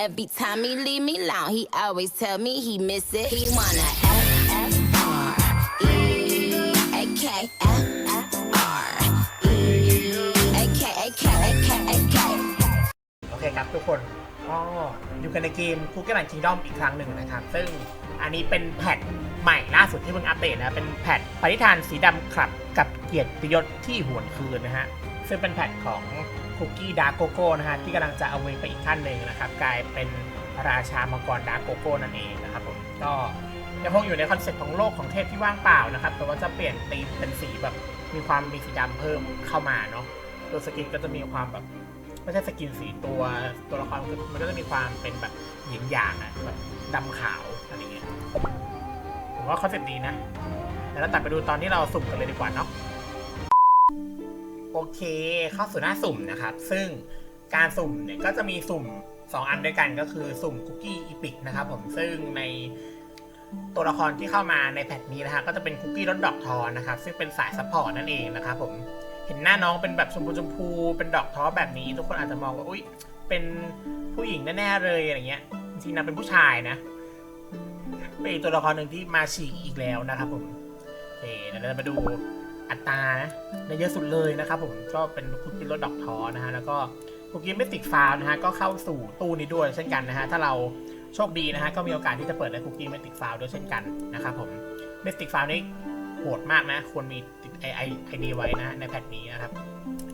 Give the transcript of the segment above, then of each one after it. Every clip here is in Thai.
every time he leave me alone, he always tell me he miss it. He wanna F F R E A K F F R E A K A K A K A K. โอเคครับทุกคนก็อยู่กันในเกมคุกกี้แมนคิงดอมอีกครั้งหนึ่งนะครับ ซึ่งอันนี้เป็นแพทใหม่ล่าสุดที่เพิ่งอัปเดตนะเป็นแพทปณิธานสีดำครับกับเกียรติยศที่หวนคืนนะฮะซึ่งเป็นแพทของ คุกกี้ดาร์กโกโก้นะฮะที่กำลังจะเอาเวไปอีกขั้นหนึ่งนะครับกลายเป็นราชามังกรดาร์กโกโก้นั่นเองนะครับผมก็ยังคงอยู่ในคอนเซ็ปต์ของโลกของเทพที่ว่างเปล่านะครับแต่ว่าจะเปลี่ยนธีมเป็นสีแบบมีความมีสีดำเพิ่มเข้ามาเนาะตัวสกินก็จะมีความแบบไม่ใช่สกินสีตัวตัวละครมันก็จะมีความเป็นแบบหยินหยางอะแบบดำขาวอะไรเงี้ยผมว่าคอนเซ็ปต์ดีนะแล้วเราตัดไปดูตอนที่เราสุ่มกันเลยดีกว่าเนาะ โอเคเข้าสู่หน้าสุ่มนะครับ ซึ่งการสุ่มเนี่ยก็จะมีสุ่ม 2 อันด้วยกันก็คือสุ่มคุกกี้อีพิกนะครับผมซึ่งในตัวละครที่เข้ามาในแพทนี้นะฮะก็จะเป็นคุกกี้รสดอกทอนะครับ ซึ่งเป็นสายซัพพอร์ตนั่นเองนะครับผมเห็นหน้าน้องเป็นแบบชมพูชมพูเป็นดอกท้อแบบนี้ ทุกคนอาจจะมองว่าอุ้ยเป็นผู้หญิงแน่ๆเลยอะไรเงี้ยจริงๆนะเป็นผู้ชายนะเป็นตัวละครหนึ่งที่มาฉีกอีกแล้วนะครับผมโอเคเดี๋ยวเรามาดู อัตรานะในเยอะสุดเลยนะครับผมก็เป็นคุกกี้รสดอกท้อนะฮะแล้วก็คุกกี้ไม่ติดฟาวนะฮะก็เข้าสู่ตู้นี้ด้วยเช่นกันนะฮะถ้าเราโชคดีนะฮะก็มีโอกาสที่จะเปิดได้คุกกี้ไม่ติดฟาวด้วยเช่นกันนะครับผมเมสติกฟาวนี่โหดมากนะควรมีติดไอไอไอดีไว้นะในแพทนี้นะครับ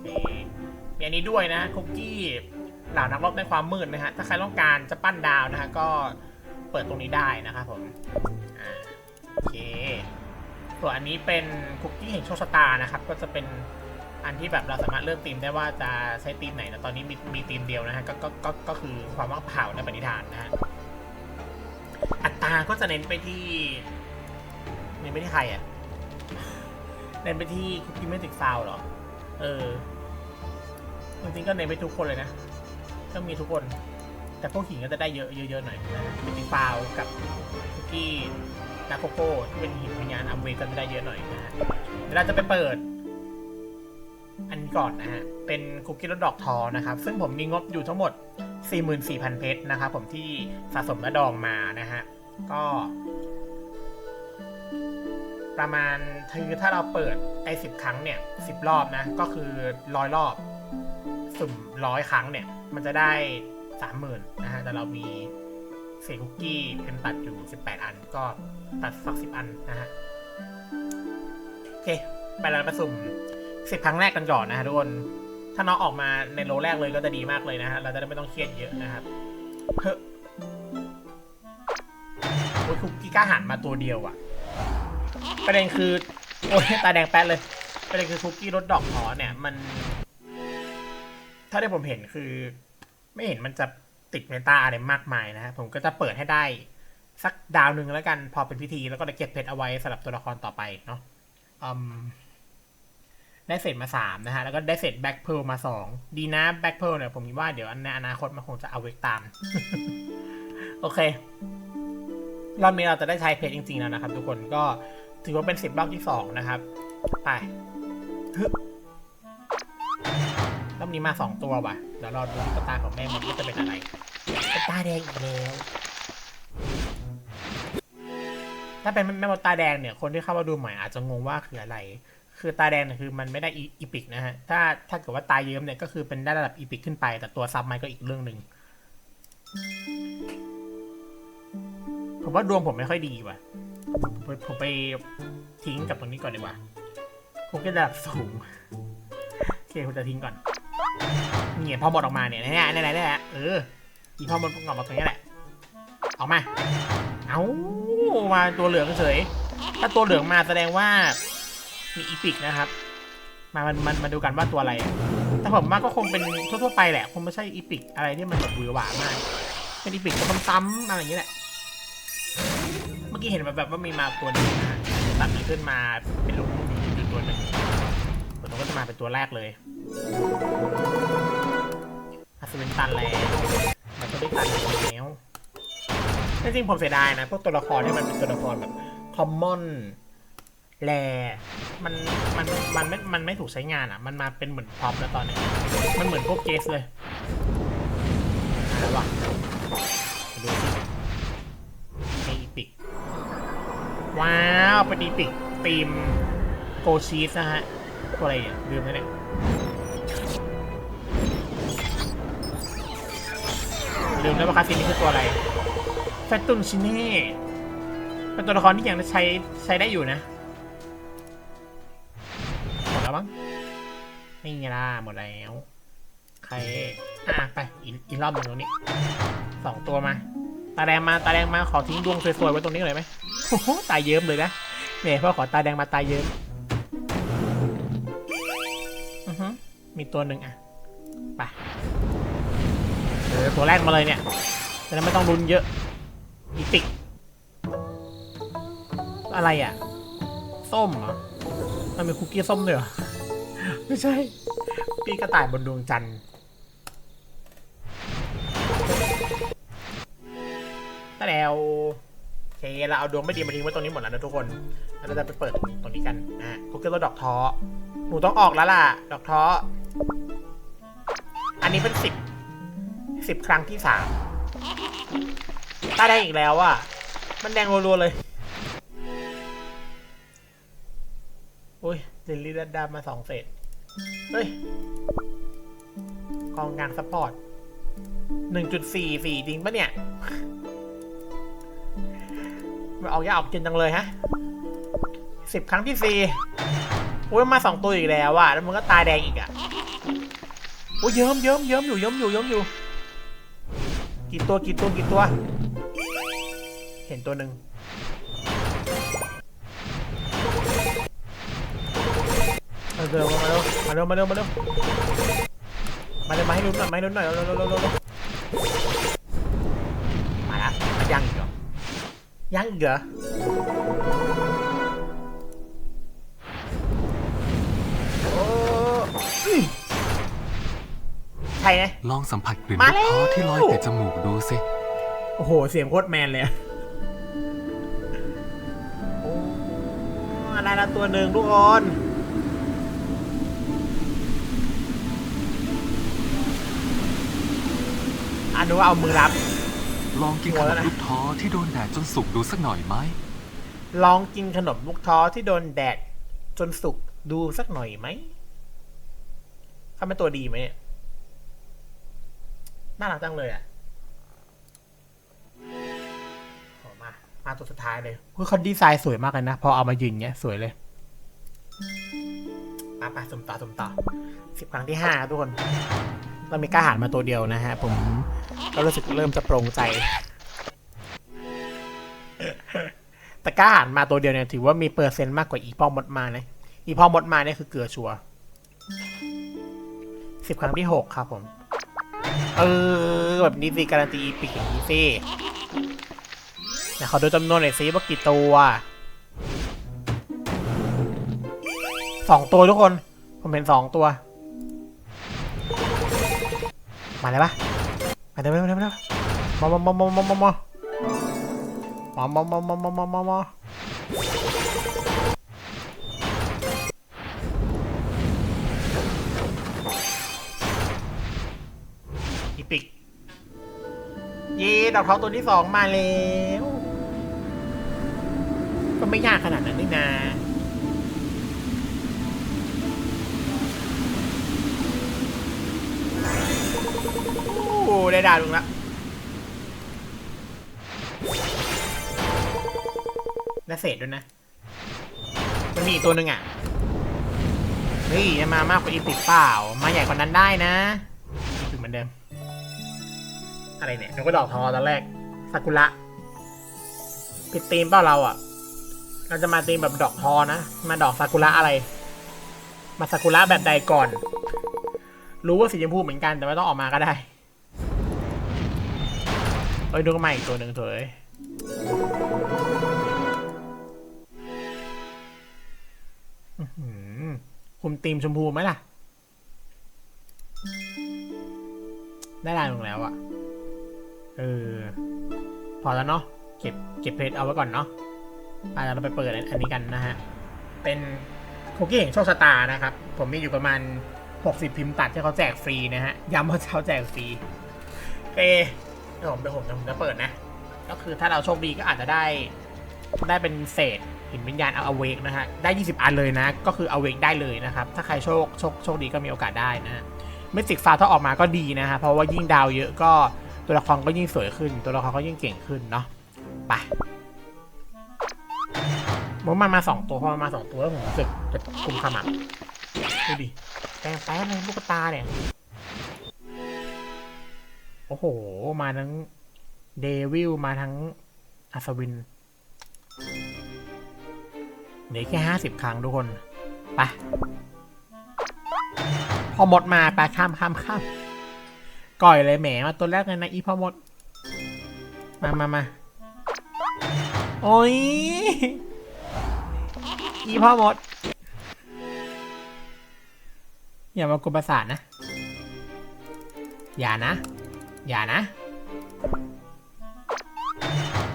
มีอันนี้ด้วยนะคุกกี้เหล่านักรบในความมืดนะฮะถ้าใครต้องการจะปั้นดาวนะฮะก็เปิดตรงนี้ได้นะครับผมอ่า ส่วนอันนี้เป็นคุกกี้แห่งโชคชะตานะครับ ก็จะเป็นอันที่แบบเราสามารถเลือกธีมได้ว่าจะใช้ธีมไหนนะตอนนี้มีมีธีมเดียวนะฮะก็ก็ก็ก็คือความว่างเปล่าในปณิธานนะฮะอัตราก็จะเน้นไปที่เน้นไปที่ใครอะเน้นไปที่คุกกี้เมติกซาวเหรอ เออจริงๆก็เน้นไปทุกคนเลยนะก็มีทุกคน แต่พวกหินก็จะได้เยอะเยอะๆหน่อยนะเมติกซาวกับคุกกี้ นาโกโก้ที่เป็นหินวิญญาณอัมเวก็จะได้เยอะหน่อยนะฮะเดี๋ยวเราจะไปเปิด อันก่อนนะฮะ เป็นคุกกี้รสดอกทอนะครับ ซึ่งผมมีงบอยู่ทั้งหมด 44,000 เพชรนะครับผมที่สะสมและดองมานะฮะ ก็ ประมาณคือถ้าเราเปิดไอ้สิบครั้งเนี่ยสิบรอบนะ ก็คือร้อยรอบ สุ่มร้อยครั้งเนี่ย มันจะได้สามหมื่นนะฮะ แต่เรามี เศษคุกกี้เป็นตัดอยู่สิบแปดอันก็ตัดสักสิบอันนะฮะ โอเค ไปเรามาสุ่มสิบครั้งแรกกันก่อนนะฮะทุกคน ถ้าน้องออกมาในโลแรกเลยก็จะดีมากเลยนะฮะ เราจะได้ไม่ต้องเครียดเยอะนะครับเฮ้ยโอ้ยคุกกี้กล้าหันมาตัวเดียวอะประเด็นคือ โอ้ยตาแดงแป๊ดเลยประเด็นคือคุกกี้รสดอกหอเนี่ยมัน ถ้าที่ผมเห็นคือ ไม่เห็นมันจะ ติดเมตาอะไรมากมายนะฮะผมก็จะเปิดให้ได้ สักดาวหนึ่งแล้วกัน พอเป็นพิธีแล้วก็จะเก็บเพชรเอาไว้สำหรับตัวละครต่อไปเนาะได้เศษมาสามนะฮะ แล้วก็ได้เศษแบ็คเพลมาสองดีนะแบ็คเพลเนี่ยผมคิดว่าเดี๋ยวในอนาคตมันคงจะเอาเวกตาม โอเค รอบนี้เราจะได้ใช้เพจจริงๆแล้วนะครับทุกคนก็ถือว่าเป็นสิบรอบที่สองนะครับ ไปฮึ รอบนี้มาสองตัวว่ะเดี๋ยวรอดูตุ๊กตาของแม่มันว่าจะเป็นอะไรเป็นตาแดงอีกแล้วถ้าเป็นแม่มดตาแดงเนี่ยคนที่เข้ามาดูใหม่อาจจะงงว่าคืออะไร คือตาแดงเนี่ยคือมันไม่ได้อีอีพิกนะฮะถ้าถ้าเกิดว่าตาเยิ้มเนี่ยก็คือเป็นได้ระดับอีพิกขึ้นไป แต่ตัวซับไมค์ก็อีกเรื่องหนึ่งผมว่าดวงผมไม่ค่อยดีว่ะผมผมไปทิ้งกับตรงนี้ก่อนดีกว่าผมก็ระดับสูงโอเคผมจะทิ้งก่อน เนี่พอหมดออกมาเนี่ยนี่นี่นี่นี่เอออีพอหมดออกมาตรงนี้แหละออกมา เอามาตัวเหลืองเฉย ถ้าตัวเหลืองมาแสดงว่ามีอีพิกนะครับ มามันมันมาดูกันว่าตัวอะไร แต่ผมว่าก็คงเป็นทั่วๆไปแหละ คงไม่ใช่อีพิกอะไรที่มันแบบหวือหวามาก เป็นอีพิกก็ซ้ำๆอะไรอย่างเงี้ยแหละ เมื่อกี้เห็นแบบว่ามีมาตัวหนึงนะตัดมีขึ้นมาเป็นลูกอยู่ตัวหนึ่งตัวนั้นก็จะมาเป็นตัวแรกเลย อัศวินตันแล้วมันก็ได้ตันแล้วจริงผมเสียดายนะ พวกตัวละครที่มันเป็นตัวละครแบบคอมมอนแลมันมันมันไม่มันไม่ถูกใช้งานอะ มันมาเป็นเหมือนพร็อพแล้วตอนนี้ มันเหมือนพวกเกสเลยอะไรวะดูสิใอีพิก ว้าว เป็นอีปิกตีมโกชีสนะฮะอะไรเนี่ยลืมแล้วเนี่ย ลืมแล้วว่าคาสินนี่คือตัวอะไรแฟตตุนชิเน่เป็นตัวละครที่ยังใช้ใช้ได้อยู่นะหมดแล้วมั้งนี่ไงล่ะหมดแล้วใครอะไปอีกอีกรอบหนึ่งตรงนี้สองตัวมาตาแดงมาตาแดงมาขอทิ้งดวงสวยๆไว้ตรงนี้หน่อยไหมโอ้โหตายเยิ้มเลยนะเนี่ยพ่อขอตาแดงมาตายเยิ้มอือฮึมีตัวหนึ่งอะไป ตัวแรกมาเลยเนี่ยจะได้ไม่ต้องรุนเยอะอีปิกอะไรอะ ส้มเหรอมันเป็นคุกกี้ส้มด้วยเหรอ ไม่ใช่ ปีกระต่ายบนดวงจันทร์ต่แล้วโอเคเราเอาดวงไม่ดีมาทิ้งไว้ตรงนี้หมดแล้วนะทุกคนแล้วเราจะไปเปิดตรงนี้กันนะคุกกี้ตัวดอกท้อหนูต้องออกแล้วล่ะ ดอกท้ออันนี้เป็นสิบ สิบครั้งที่สามตาแดงอีกแล้วอะ มันแดงรัวๆเลย โอ้ยลิลลี่ดัดดามาสองเศษเฮ้ย กองกลางสปอร์ตหนึ่งจุดสี่สี่จริงปะเนี่ยมันออกยาออกเกินจังเลยฮะสิบครั้งที่สี่โอ้ยมาสองตัวอีกแล้วอะ แล้วมันก็ตายแดงอีกอะโอ้ยเยิ้มเยิ้มเยิ้มอยู่เยิ้มอยู่เยิ้มอยู่ กี่ตัวกี่ตัวกี่ตัว เห็นตัวหนึ่งมาเร็วมาเร็วมาเร็วมาเร็วมาเร็วมาเร็วมาให้ลุ้นหน่อยมาให้ลุ้นหน่อยเร็วเร็วเร็วมาละมายังอีกเหรอยังอีกเหรอ ช่ไหม ลองสัมผัสกลิ่นมาลูกแล้วท้อที่ลอยติดจมูกดูสิโอ้โห เสียงโคตรแมนเลยอะโอ้อะไรละตัวหนึ่งทุกคน อันนู้นเอามือรับ ลองกินหัขวนแล้วมนะลูกท้อที่โดนแดดจนสุกดูสักหน่อยไหมลองกินขนมลูกท้อที่โดนแดดจนสุกดูสักหน่อยไหมเขาเป็นตัวดีไหมเนี่ย น่ารักจังเลยอะโอ้มามาตัวสุดท้ายเลยเฮ้ยเขาดีไซน์สวยมากเลยนะ พอเอามายืนเงี้ย สวยเลยมาไปสมต่อสมต่อสิบครั้งที่ห้าทุกคนเรามีกล้าหารมาตัวเดียวนะฮะ ผมก็รู้สึกเริ่มจะโปร่งใจ แต่กล้าหารมาตัวเดียวเนี่ยถือว่ามีเปอร์เซ็นต์มากกว่าอีพ่อมดมานะอีพ่อมดมาเนี่ยคือเกลือชัวสิบครั้งที่หกครับผม เออ แบบนี้สิการันตีอีปิกอย่างนี้สิเดี๋ยวเขาดูจำนวนหน่อยสิว่ากี่ตัวสองตัวทุกคน ผมเห็นสองตัว มาเลยปะมาเร็วเร็วเร็วเร็วมามามามามามามามามามามามามาม ดอกทองตัวที่สองมาแล้วก็ไม่ยากขนาดนั้นนี่นะโอ้ได้ดาวลุงละได้เศษด้วยนะ มันมีอีกตัวหนึ่งอะ เฮ้ยมามากกว่าอีปิดเปล่า มาใหญ่กว่านั้นได้นะ ถึงเหมือนเดิม อะไรเนี่ยนึกว่าดอกทอตอนแรกซากุระผิดธีมเปล่าเราอะ เราจะมาธีมแบบดอกทอนะ มาดอกซากุระอะไร มาซากุระแบบใดก่อน รู้ว่าสีชมพูเหมือนกันแต่ไม่ต้องออกมาก็ได้ เอ้ยดูก็มาอีกตัวหนึ่งเถอะเอ้ยอื้อหือคุมตีมชมพูไหมล่ะ ได้ลายลงแล้วอะ เออ พอแล้วเนาะ เก็บ เก็บเพชรเอาไว้ก่อนเนาะอะเดี๋ยวเราไปเปิดอันนี้กันนะฮะ เป็นคุกกี้แห่งโชคชะตานะครับ ผมมีอยู่ประมาณ 60 พิมพ์ตัดที่เขาแจกฟรีนะฮะ ย้ำว่าเขาแจกฟรีโอเดี๋ยวผมเดี๋ยวผมเดี๋ยวผมจะเปิดนะ ก็คือถ้าเราโชคดีก็อาจจะได้ ได้เป็นเศษหินวิญญาณเอาอเวกนะฮะ ได้ 20 อันเลยนะ ก็คืออเวกได้เลยนะครับ ถ้าใครโชค โชค โชคดีก็มีโอกาสได้นะฮะเมจิกฟ้าถ้าออกมาก็ดีนะฮะ เพราะว่ายิ่งดาวเยอะก็ ตัวละครก็ยิ่งสวยขึ้น ตัวละครก็ยิ่งเก่งขึ้นเนาะไปมันมามาสองตัวพอมาสองตัวแล้วผมรู้สึกจะคุมขมับดูดิแป้งแป้งเลยลูกตาเนี่ยโอ้โห มาทั้งเดวิลมาทั้งอัศวินเหลือแค่ห้าสิบครั้งทุกคน ไป พอหมดมาไปข้ามข้ามข้าม ก่อยเลยแหมมาตัวแรกเลยนะอีพ่อหมด มามามาโอ้ย อีพ่อมด อย่ามากวนประสาทนะ อย่านะ อย่านะ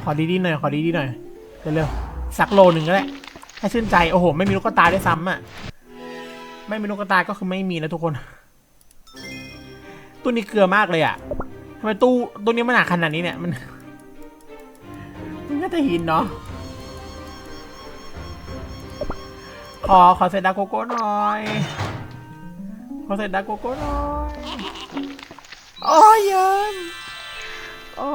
ขอดีๆหน่อย ขอดีๆหน่อย เร็วๆ สักโลหนึ่งก็ได้ให้ชื่นใจ โอ้โห ไม่มีลูกตาด้วยซ้ำอะ ไม่มีลูกตาก็คือไม่มีนะทุกคน ตู้นี้เกลือมากเลยอะทำไมตู้ตู้นี้มันหนักขนาดนี้เนี่ยมันมันก็จะหินเนาะขอขอเซตดาโกโก้หน่อยขอเซตดาโกโก้หน่อยโอ้ยเยินโอ้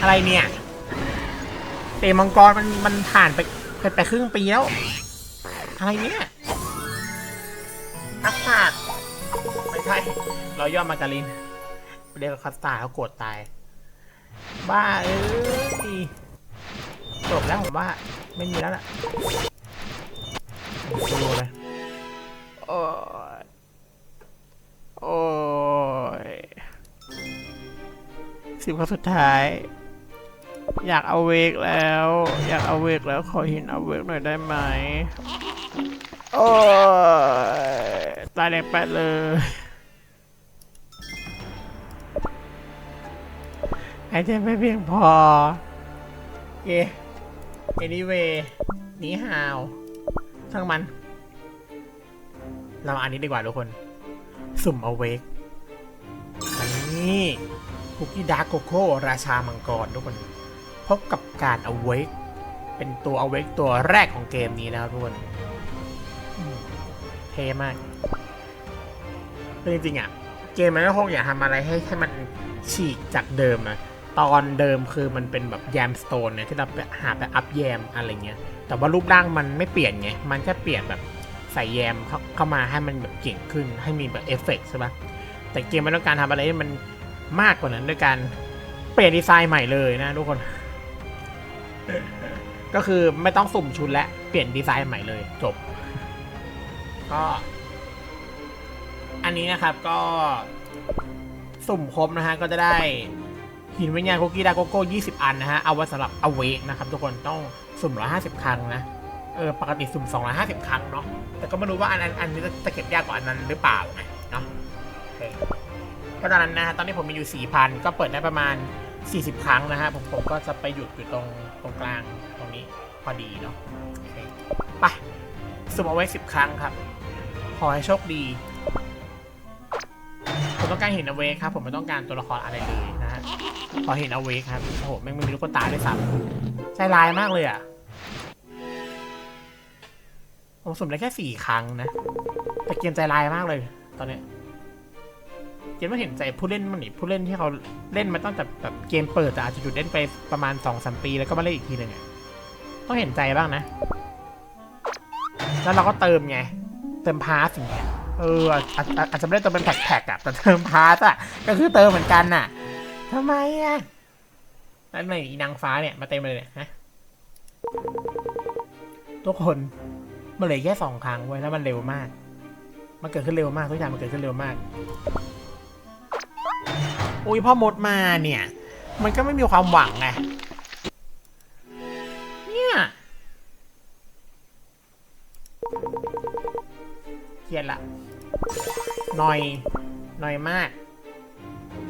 อะไรเนี่ยเตะมังกรมันมันผ่านไปไปไปครึ่งปีแล้ว อะไรเนี่ยคัสตาร์ดไม่ใช่เราย่อมาการินเรียกว่าคัสตาร์เขาโกรธตาย บ้าเอ้ยจบแล้วผมว่าไม่มีแล้วล่ะดูเลยโอ้ยโอ้ยสิบครั้งสุดท้าย อยากเอาเวกแล้ว อยากเอาเวกแล้วขอหินเอาเวกหน่อยได้ไหมโอ้ยตายแดงแปดเลยหายใจไม่เพียงพอเอ anyway นี้ฮาวช่างมัน เราอันนี้ดีกว่าทุกคน สุ่มเอาเวกอันนี้คุกกี้ดาร์กโกโก้ราชามังกรทุกคน พบกับการ awake เป็นตัว awake ตัวแรกของเกมนี้นะครับทุกคนเท่มากคือจริงๆอะ เกมมันก็คงอยากทำอะไรให้ให้มันฉีกจากเดิมอะตอนเดิมคือมันเป็นแบบแยมสโตนเนี่ยที่เราไปหาไปอัพแยมอะไรเงี้ย แต่ว่ารูปร่างมันไม่เปลี่ยนไง มันแค่เปลี่ยนแบบใส่แยมเข้าเข้ามาให้มันแบบเก่งขึ้น ให้มีแบบเอฟเฟกต์ใช่ปะแต่เกมมันต้องการทำอะไรให้มันมากกว่านั้นด้วยการเปลี่ยนดีไซน์ใหม่เลยนะทุกคน ก็คือไม่ต้องสุ่มชุดและเปลี่ยนดีไซน์ใหม่เลยจบ ก็ อันนี้นะครับก็สุ่มครบนะฮะก็จะได้หินวิญญาณคุกกี้ดาโกโก้ 20 อันนะฮะ เอาไว้สำหรับเอาเวกนะครับ ทุกคนต้องสุ่ม 150 ครั้งนะ เออ ปกติสุ่ม 250 ครั้งเนาะ แต่ก็ไม่รู้ว่าอันอันอันนี้จะเก็บยากกว่าอันนั้นหรือเปล่าไงเนาะโอเคเพราะฉะนั้นนะฮะ ตอนนี้ผมมีอยู่ 4,000 ก็เปิดได้ประมาณ 40 ครั้งนะฮะผมผมก็จะไปหยุดอยู่ตรงตรงกลางตรงนี้พอดีเนาะโอเคไปสุ่มเอาไว้ 10 ครั้งครับ ขอให้โชคดี ผมต้องการเห็นอเวกครับ ผมไม่ต้องการตัวละครอะไรเลยนะฮะขอเห็นอเวกครับโอ้โหแม่งไม่มีลูกตาด้วยซ้ำใจร้ายมากเลยอะผมสุ่มได้แค่สี่ครั้งนะแต่เกมใจร้ายมากเลย ตอนเนี้ย เกมไม่เห็นใจผู้เล่นมันนี่ผู้เล่นที่เขาเล่นมาตั้งแต่แบบเกมเปิดแต่อาจจะหยุดเล่นไปประมาณสองสามปีแล้วก็มาเล่นอีกทีหนึ่งอะต้องเห็นใจบ้างนะ แล้วเราก็เติมไง เติมพาสอย่างเงี้ยเอออาจอาจอาจจะไม่ได้เติมเป็นแท็กๆอะแต่เติมพาสอะก็คือเติมเหมือนกันน่ะทำไมอะแล้วทำไมนางฟ้าเนี่ยมาเต็มเลยเนี่ยฮะทุกคนมันเหลือแค่สองครั้งไว้แล้วมันเร็วมาก มันเกิดขึ้นเร็วมากทุกอย่างมันเกิดขึ้นเร็วมาก อุ้ยพ่อมดมาเนี่ย มันก็ไม่มีความหวังไงเนี่ยเครียดละหน่อยน้อยมาก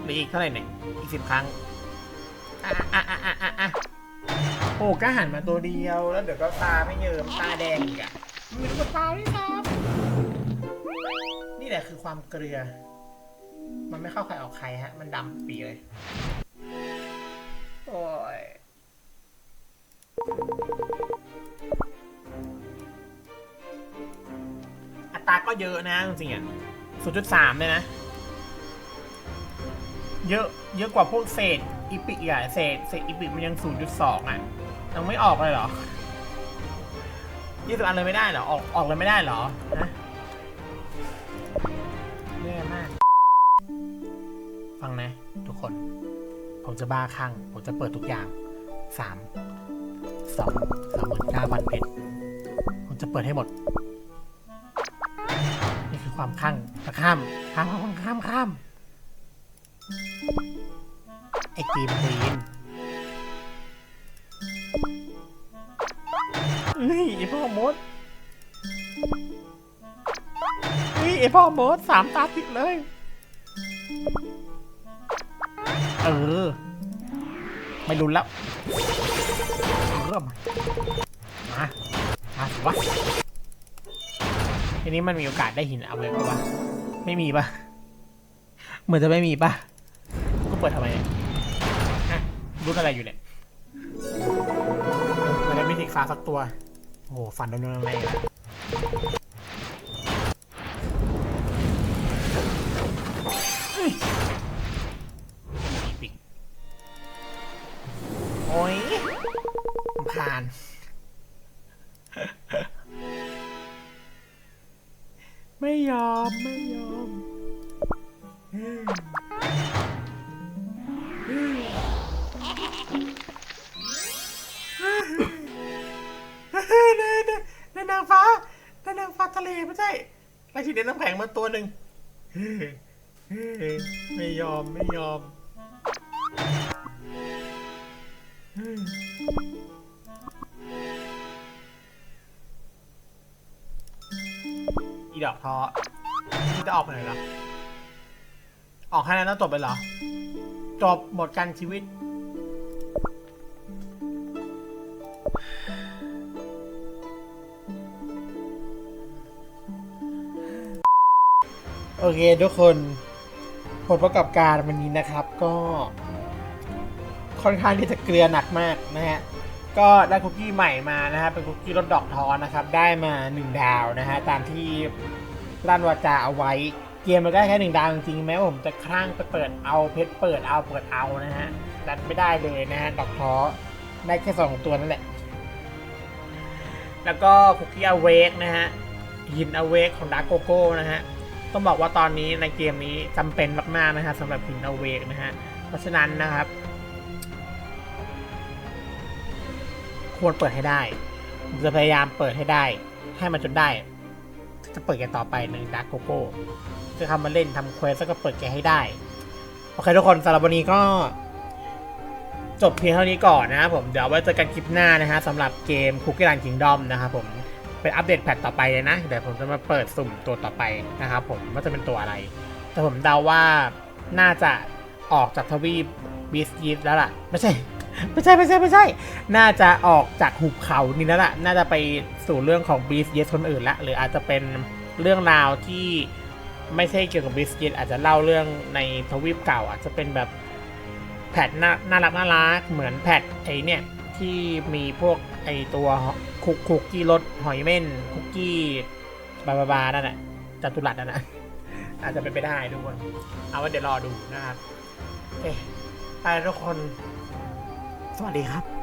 เหลืออีกเท่าไหร่เนี่ยอีกสิบครั้งอะอะอะอะอะอะโอ้ก็หันมาตัวเดียวแล้วเดี๋ยวก็ตาไม่เยิมตาแดงอีกอะมีลูกตาด้วยครับนี่แหละคือความเกลือ มันไม่เข้าใครออกใครฮะ มันดำปีเลย โอ้ย อัตราก็เยอะนะจริงๆอะ0.3เลยนะ เยอะ เยอะกว่าพวกเศษอีพิอะเศษเศษอีพิมันยัง0.2อะยังไม่ออกเลยเหรอยี่สิบอันเลยไม่ได้เหรอ ออกออกเลยไม่ได้เหรอนะ ผมจะบ้าคลั่ง ผมจะเปิดทุกอย่างสามสองสามหมื่นเก้าพันเพชรผมจะเปิดให้หมด นี่คือความคลั่งจะข้ามข้ามข้ามข้ามข้ามไอ้กีมควีนเฮ้ยไอพ่อมดเฮ้ยไอพ่อมดสามตาติดเลย ออ ไม่รุนแล้วเริ่มมามาสิวะทีนี้มันมีโอกาสได้หินเอาเลยปะวะไม่มีปะเหมือนจะไม่มีปะก็เปิดทำไมเนี่ยรุ่นอะไรอยู่เนี่ยไม่ได้ไม่ทิกฟ้าสักตัว โอ้โหฟันโดนอะไรอะ ไม่ยอม ไม่ยอมในนางฟ้าในนางฟ้าทะเลไม่ใช่ไอ้ที่เด่นน้ำแข็งมาตัวหนึ่งไม่ยอม ไม่ยอม ดอกท้อที่จะออกไปไหนเหรอออกแค่นั้นแล้วจบไปเหรอ จบหมดกันชีวิต โอเคทุกคน ผลประกอบการวันนี้นะครับก็ค่อนข้างที่จะเกลือหนักมากนะฮะ ก็ได้คุกกี้ใหม่มานะฮะเป็นคุกกี้รสดอกทอนนะครับ ได้มา 1 ดาวนะฮะตามที่ลั่นวาจาเอาไว้ เกมมันได้แค่หนึ่งดาวจริงๆแม้ว่าผมจะคลั่งไปเปิดเอาเพชรเปิดเอาเปิดเอานะฮะดันไม่ได้เลยนะฮะดอกทอได้แค่สองตัวนั่นแหละ แล้วก็คุกกี้อเวกนะฮะหินอเวกของดาร์โกโก้นะฮะต้องบอกว่าตอนนี้ในเกมนี้จำเป็นมากๆนะฮะสำหรับหินอเวกนะฮะเพราะฉะนั้นนะครับ ควรเปิดให้ได้ผมจะพยายามเปิดให้ได้ ให้มันจนได้ จะเปิดแกต่อไปในดักโกโก้จะทำมาเล่นทำเควสแล้วก็เปิดแกให้ได้ โอเคทุกคนสำหรับวันนี้ก็จบเพียงเท่านี้ก่อนนะครับผมเดี๋ยวไว้เจอกันคลิปหน้านะฮะสำหรับเกม Cookie Run Kingdom นะครับผมเป็นอัปเดตแพทต่อไปเลยนะเดี๋ยวผมจะมาเปิดสุ่มตัวต่อไปนะครับผมว่าจะเป็นตัวอะไร แต่ผมเดาว่าน่าจะออกจากทวีปบีสยีแล้วล่ะ ไม่ใช่ ไม่ใช่ไม่ใช่ไม่ใช่ น่าจะออกจากหุบเขานี่แล้วล่ะ น่าจะไปสู่เรื่องของบีสเยสคนอื่นละ หรืออาจจะเป็นเรื่องราวที่ไม่ใช่เกี่ยวกับบีสเยสอาจจะเล่าเรื่องในทวีปเก่าอาจจะเป็นแบบแพทน่าน่ารักน่ารักเหมือนแพทไอเนี่ยที่มีพวกไอตัวคุกคุกกี้รสหอยเม่นคุกกี้บาบาบานั่นแหละจัตุรัสนั่นนะอาจจะเป็นไปได้ทุกคน เอาไว่าเดี๋ยวรอดูนะครับ เอ๊ะไปทุกคน วัสดีครับ